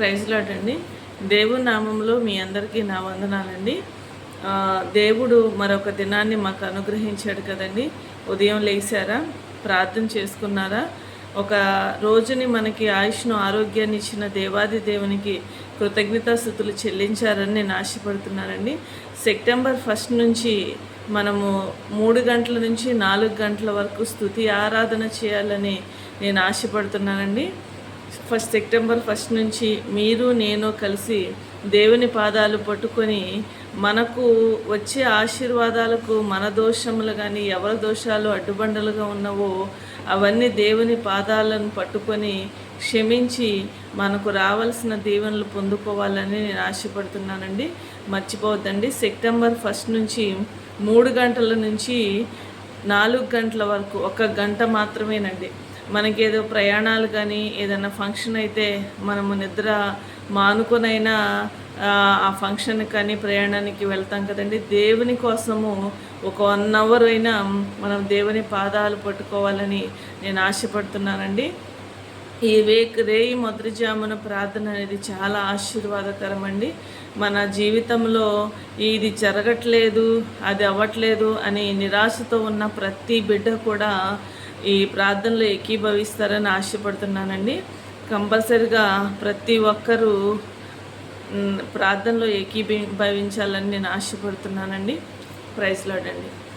Praise అండి. దేవుని నామంలో మీ అందరికీ నా వందనాలండి. దేవుడు మరొక దినాన్ని మాకు అనుగ్రహించాడు కదండి. ఉదయం లేచారా? ప్రార్థన చేసుకున్నారా? ఒక రోజుని మనకి ఆయుష్ను ఆరోగ్యాన్ని ఇచ్చిన దేవాది దేవునికి కృతజ్ఞతాస్థుతులు చెల్లించారని నేను ఆశపడుతున్నానండి. సెప్టెంబర్ ఫస్ట్ నుంచి మనము మూడు గంటల నుంచి నాలుగు గంటల వరకు స్థుతి ఆరాధన చేయాలని నేను ఆశపడుతున్నానండి. ఫస్ట్ సెప్టెంబర్ ఫస్ట్ నుంచి మీరు నేను కలిసి దేవుని పాదాలు పట్టుకొని మనకు వచ్చే ఆశీర్వాదాలకు మన దోషములు కానీ ఎవరి దోషాలు అడ్డుబండలుగా ఉన్నవో అవన్నీ దేవుని పాదాలను పట్టుకొని క్షమించి మనకు రావాల్సిన దీవెనలు పొందుకోవాలని నేను ఆశపడుతున్నానండి. మర్చిపోవద్దండి. సెప్టెంబర్ ఫస్ట్ నుంచి మూడు గంటల నుంచి నాలుగు గంటల వరకు ఒక గంట మాత్రమేనండి. మనకి ఏదో ప్రయాణాలు కానీ ఏదైనా ఫంక్షన్ అయితే మనము నిద్ర మానుకొనైనా ఆ, ఆ ఫంక్షన్ కానీ ప్రయాణానికి వెళ్తాం కదండి. దేవుని కోసము ఒక వన్ అవర్ అయినా మనం దేవుని పాదాలు పట్టుకోవాలని నేను ఆశపడుతున్నానండి. ఈ వేక్ రేయి మొదటిజామున ప్రార్థన అనేది చాలా ఆశీర్వాదకరం అండి మన జీవితంలో ఇది జరగట్లేదు అది అవ్వట్లేదు అని నిరాశతో ఉన్న ప్రతి బిడ్డ కూడా ఈ ప్రార్థనలో ఏకీభవిస్తారని ఆశపడుతున్నానండి. కంపల్సరిగా ప్రతి ఒక్కరూ ప్రార్థనలో ఏకీభవించాలని నేను ఆశపడుతున్నానండి. ప్రైజ్ అండి.